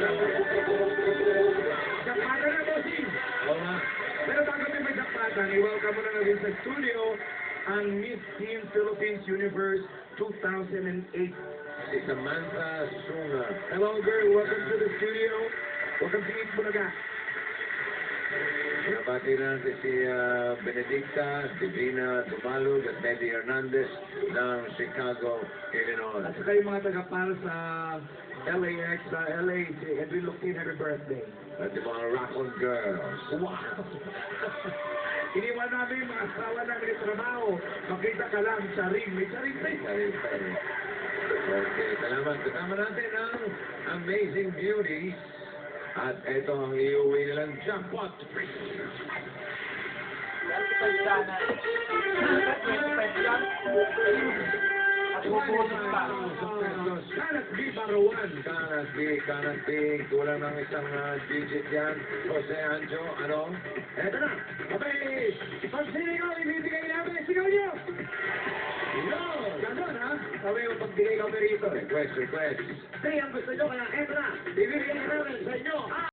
Na, i-welcome mo na studio ang Miss Teen Philippines Universe 2008. Si Samantha Sunga. Hello, girl. Welcome to the studio. Welcome to Eat Bulaga. Pinabati na natin si ah, Benedicta, Divina Dumalog at Teddy Hernandez ng Chicago, Illinois. At saka yung mga taga-para sa LAX, sa LA, si Edwin Luctin, happy birthday. At yung mga Raccoon Girls. Wow! Iniwan namin mga asawa namin ng trabaho. Makita ka lang sa ring. May sa ring pa eh. Sorry, sorry. Okay, salamat. Kasama natin ang Amazing Beauties. At ito ang iuwi nilang jackpot. Kalat B. Barawan. Kanas B, Kanas B, kulang ng isang ah, digit yan. Jose Anjo, ano? Eto na. Yun. Ganon ha. Sabi yung pagbigay kami rito. Request, request. Say ang gusto nyo. Kaya eto na. Bibigay namin sa inyo.